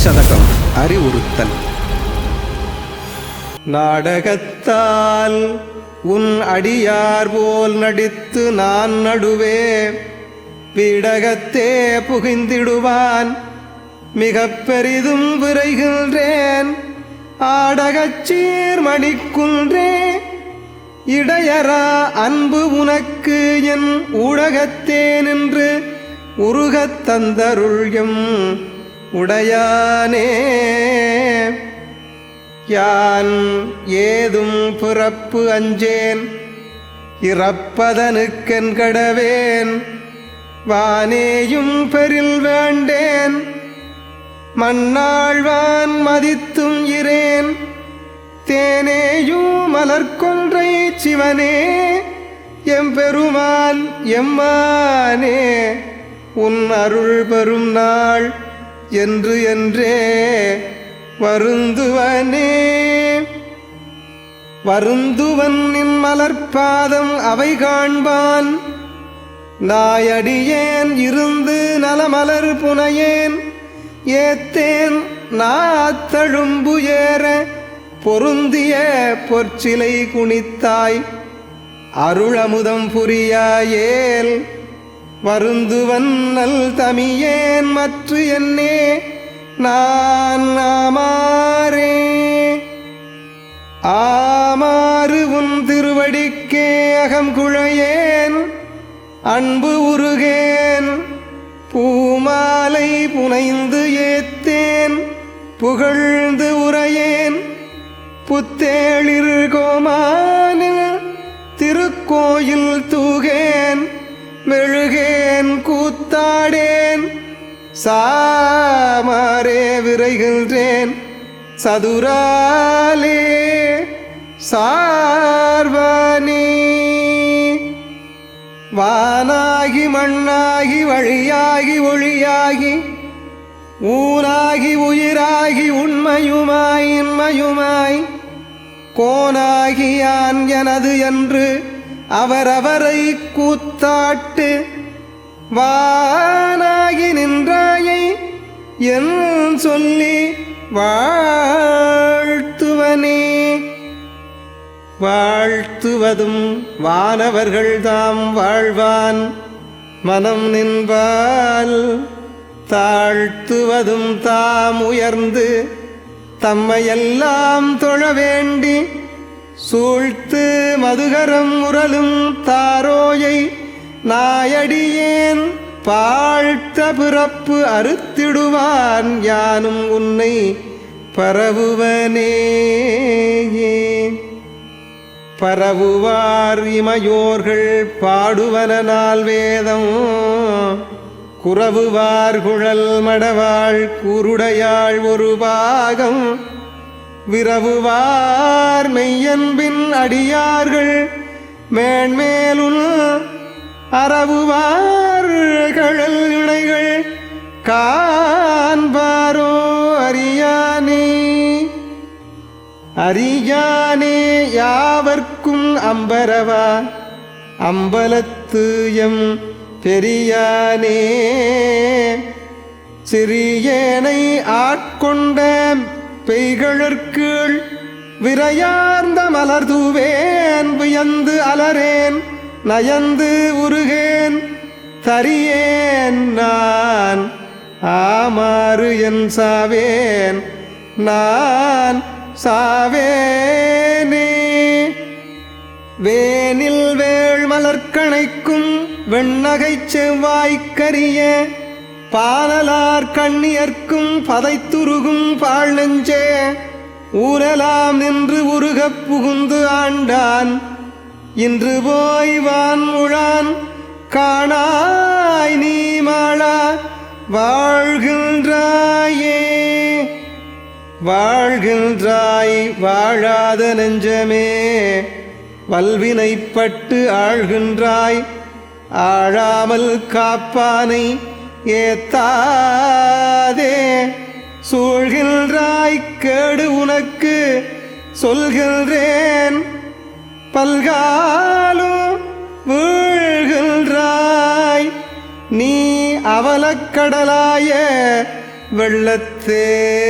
திருச்சதகம் அறிவுறுத்தல். நாடகத்தால் உன் அடியார் போல் நடித்து நான் நடுவே பீடகத்தே புகிந்திடுவான். மிகப் பெரிதும் விரைகின்றேன் ஆடகச் சீர்மணிக்குன்றே. இடையரா அன்பு உனக்கு என் ஊடகத்தே நின்று உருகத் தந்தருள்யம் உடையானே. யான் ஏதும் புறப்பு அஞ்சேன். இறப்பதனுக்கென் கடவேன். வானேயும் பெரில் வேண்டேன். மண்ணாழ்வான் மதித்தும் இரேன். தேனேயும் மலர்கொன்றை சிவனே. எம்பெருமான் எம்மானே. உன் அருள் பெறும் நாள் என்று என்றே வருந்துவனே. வருந்துவன் நின் மலர்பாதம் அவை காண்பான். நாயடியேன் இருந்து நலமலர் புனையேன். ஏத்தேன் நாத்தழும்பு ஏற பொருந்திய பொற்சிலை குனித்தாய். அருளமுதம் புரியாயேல் வருந்துவன் நல் தமியேன் மற்ற என்னே நான் ஆமாறே. ஆமாறு உன் திருவடிக்கே அகம் குழையேன் அன்பு உருகேன். பூமாலை புனைந்து ஏத்தேன் புகழ்ந்து உரையேன் புத்தேளிர் கோமானில் திருக்கோயில் தூகேன். மெழுகேன் கூத்தாடேன் சாமாரே விரைகின்றேன். சதுராலே சார்வானே. வானாகி மண்ணாகி வழியாகி ஒளியாகி ஊனாகி உயிராகி உண்மையுமாய் இன்மையுமாய் கோனாகியான் எனது என்று அவரவரை கூத்தாட்டு வானாகி நின்றாயை என் சொல்லி வாழ்த்துவனே. வாழ்த்துவதும் வானவர்கள் தாம் வாழ்வான். மனம் நின்பால் தாழ்த்துவதும் தாம் உயர்ந்து தம்மையெல்லாம் தொழ வேண்டி சூழ்த்து மதுகரம் உரலும் தாரோயை நாயடியேன் பாழ்த்த பிறப்பு அறுத்திடுவான் யானும் உன்னை பரவுவனே. பரவுவார் இமையோர்கள் பாடுவனால் வேதம். குறவுவார் குழல் மடவாள் குருடையாள் ஒரு பாகம். விரவுவார் மெய்யன்பின் அடியார்கள் மேன்மேலுள் அறவுவார் கழல் இணைகள். காண்பாரோ அறியானே அறியானே யாவர்க்கும் அம்பரவா அம்பலத்து எம் பெரியானே. சிறியேனை ஆட்கொண்ட பெய்கழற்கீழ் விரையார்ந்த மலர் தூவேன் வியந்து அலரேன் நயந்து உருகேன் தரியேன் நான். ஆமாறு என் சாவேன் நான் சாவேனே. வேனில் வேள் மலர்கணைக்கும் வெண்ணகைச் செவ்வாய்க்கரிய பானலார் கண்ணியர்க்கும் பதைத்துருகும் பாழ் நெஞ்சே ஊரலாம் நின்று உருகப் புகுந்து ஆண்டான். இன்று போய் வான் உழான் காணாய் நீ மாளா வாழ்கின்றாயே. வாழ்கின்றாய் வாழாத நெஞ்சமே வல்வினைப்பட்டு ஆழ்கின்றாய். ஆழாமல் காப்பானை ஏத்தாதே. சூழ்கின்றாய் கேடு உனக்கு சொல்கின்றேன். பல்காலும் வீழ்கின்றாய். நீ அவலக்கடலாய வெள்ளத்தேயே